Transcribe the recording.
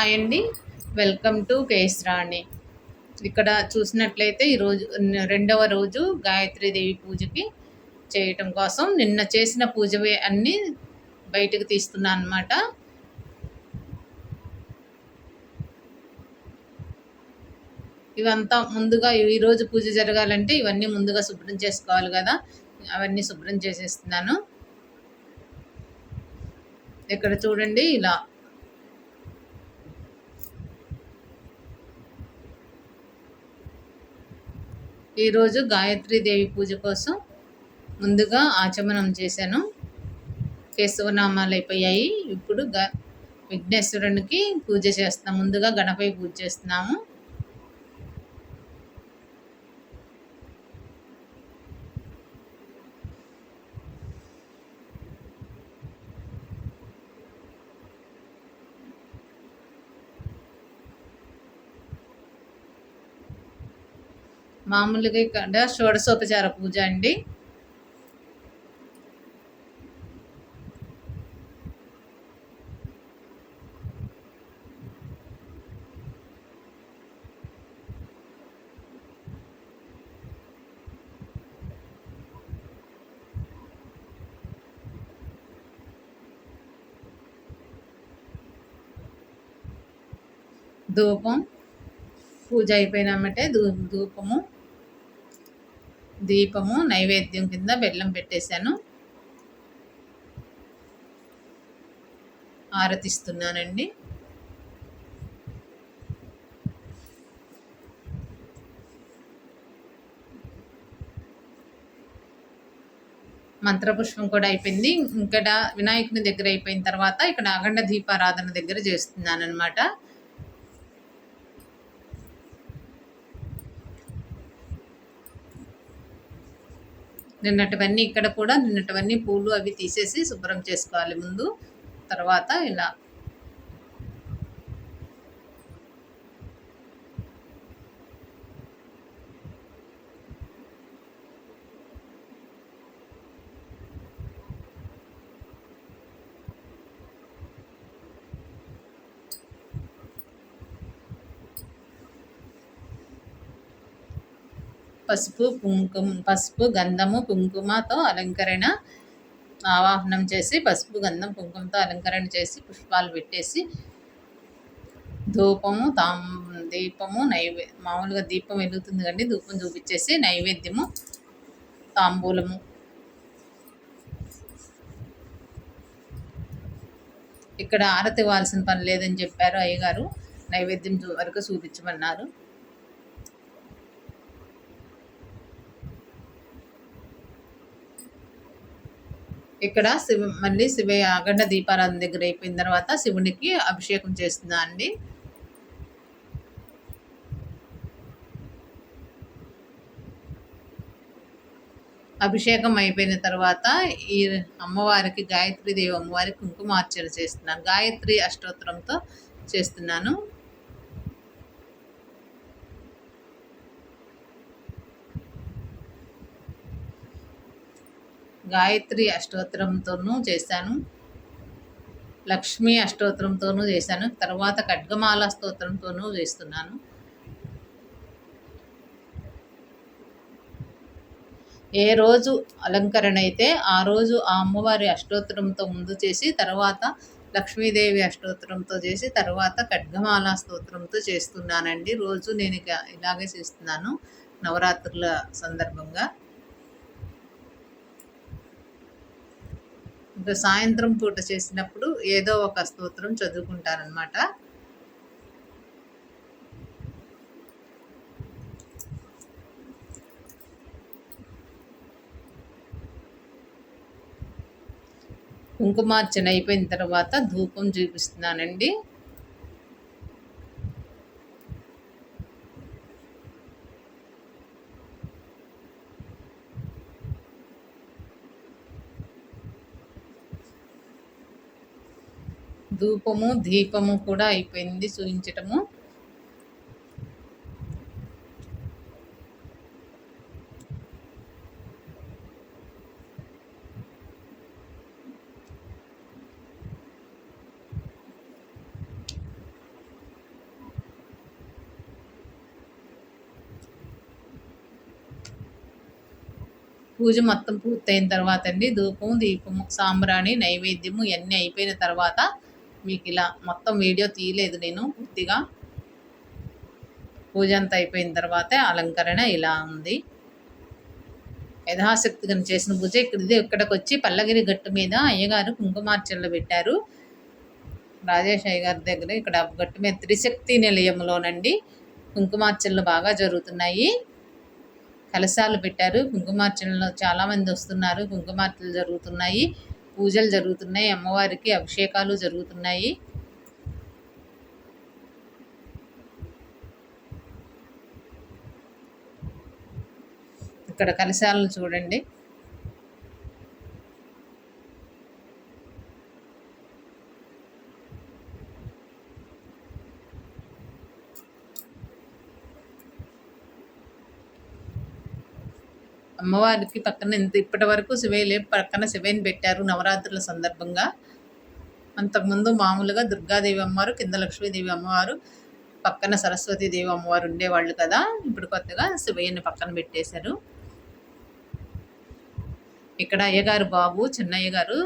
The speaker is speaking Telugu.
హాయ్ అండి. వెల్కమ్ టు కేఎస్ రాణి ఇక్కడ చూసినట్లయితే ఈరోజు రెండవ రోజు దేవి పూజకి చేయటం కోసం నిన్న చేసిన పూజవే అన్నీ బయటకు తీస్తున్నా అనమాట ఇవంతా ముందుగా ఈరోజు పూజ జరగాలంటే ఇవన్నీ ముందుగా శుభ్రం చేసుకోవాలి కదా. అవన్నీ శుభ్రం చేసేస్తున్నాను. ఇక్కడ చూడండి ఇలా ఈరోజు దేవి పూజ కోసం ముందుగా ఆచమనం చేశాను. కేశవనామాలు అయిపోయాయి ఇప్పుడు గ విఘ్నేశ్వరునికి పూజ చేస్తాం. ముందుగా గణపతి పూజ చేస్తున్నాము. మామూలుగా ఇక్కడ షోడశోపచార పూజ అండి. ధూపం. పూజ అయిపోయినామంటే ధూ ధూపము. దీపము నైవేద్యం కింద బెల్లం పెట్టేశాను. ఆరతిస్తున్నానండి. మంత్రపుష్పం కూడా అయిపోయింది. ఇక్కడ వినాయకుని దగ్గర అయిపోయిన తర్వాత ఇక్కడ అఖండ దీపారాధన దగ్గర చేస్తున్నాను అనమాట నిన్నటివన్నీ ఇక్కడ కూడా నిన్నటివన్నీ పూలు అవి తీసేసి శుభ్రం చేసుకోవాలి ముందు. తర్వాత ఇలా పసుపు కుంకుమ పసుపు గంధము కుంకుమతో అలంకరణ ఆవాహనం చేసి పసుపు గంధం కుంకుమతో అలంకరణ చేసి పుష్పాలు పెట్టేసి ధూపము తాం దీపము నైవే మామూలుగా దీపం వెలుగుతుంది కండి ధూపం చూపించేసి నైవేద్యము తాంబూలము. ఇక్కడ ఆరతి ఇవ్వాల్సిన పని లేదని చెప్పారు అయ్యగారు. నైవేద్యం వరకు చూపించమన్నారు. ఇక్కడ శివ మళ్ళీ శివ అగండ దీపారాధన దగ్గర అయిపోయిన తర్వాత శివునికి అభిషేకం చేస్తుందా అండి? అభిషేకం అయిపోయిన తర్వాత ఈ అమ్మవారికి గాయత్రి దేవి అమ్మవారికి కుంకుమార్చన చేస్తున్నాను. గాయత్రి అష్టోత్తరంతో చేస్తున్నాను. గాయత్రి అష్టోత్తరంతోనూ చేశాను. లక్ష్మీ అష్టోత్తరంతోనూ చేశాను. తర్వాత ఖడ్గమాల స్తోత్రంతోనూ చేస్తున్నాను. ఏ రోజు అలంకరణ అయితే ఆ రోజు ఆ అమ్మవారి అష్టోత్తరంతో ముందు చేసి తర్వాత లక్ష్మీదేవి అష్టోత్తరంతో చేసి తర్వాత ఖడ్గమాల స్తోత్రంతో చేస్తున్నానండి. రోజు నేను ఇలాగే చేస్తున్నాను నవరాత్రుల సందర్భంగా. ఇంకా సాయంత్రం పూట చేసినప్పుడు ఏదో ఒక స్తోత్రం చదువుకుంటారనమాట కుంకుమార్చన అయిపోయిన తర్వాత ధూపం చూపిస్తున్నానండి. ధూపము దీపము కూడా అయిపోయింది చూపించటము పూజ మొత్తం పూర్తయిన తర్వాత అండి ధూపం దీపము సాంబ్రాణి నైవేద్యము ఇవన్నీ అయిపోయిన తర్వాత మీకు ఇలా మొత్తం వీడియో తీయలేదు నేను పూర్తిగా. పూజ అంతా అయిపోయిన తర్వాతే అలంకరణ ఇలా ఉంది. యథాశక్తిగా చేసిన పూజ ఇక్కడ ఇక్కడికి వచ్చి పల్లగిరి గట్టు మీద అయ్యగారు కుంకుమార్చనలు పెట్టారు. రాజేష్ అయ్యగారి దగ్గర ఇక్కడ గట్టు మీద త్రిశక్తి నిలయంలోనండి కుంకుమార్చనలు బాగా జరుగుతున్నాయి. కలశాలు పెట్టారు కుంకుమార్చనలో చాలామంది వస్తున్నారు కుంకుమార్చనలు జరుగుతున్నాయి. పూజలు జరుగుతున్నాయి అమ్మవారికి అభిషేకాలు జరుగుతున్నాయి. ఇక్కడ కలశాలను చూడండి. అమ్మవారికి పక్కన ఇంత ఇప్పటి వరకు శివయ్య పక్కన శివయ్యని పెట్టారు నవరాత్రుల సందర్భంగా. అంతకుముందు మామూలుగా దుర్గాదేవి అమ్మవారు కింద లక్ష్మీదేవి అమ్మవారు పక్కన సరస్వతీదేవి అమ్మవారు ఉండేవాళ్ళు కదా. ఇప్పుడు కొత్తగా శివయ్యని పక్కన పెట్టేశారు. ఇక్కడ అయ్యగారు బాబు చిన్నయ్య గారు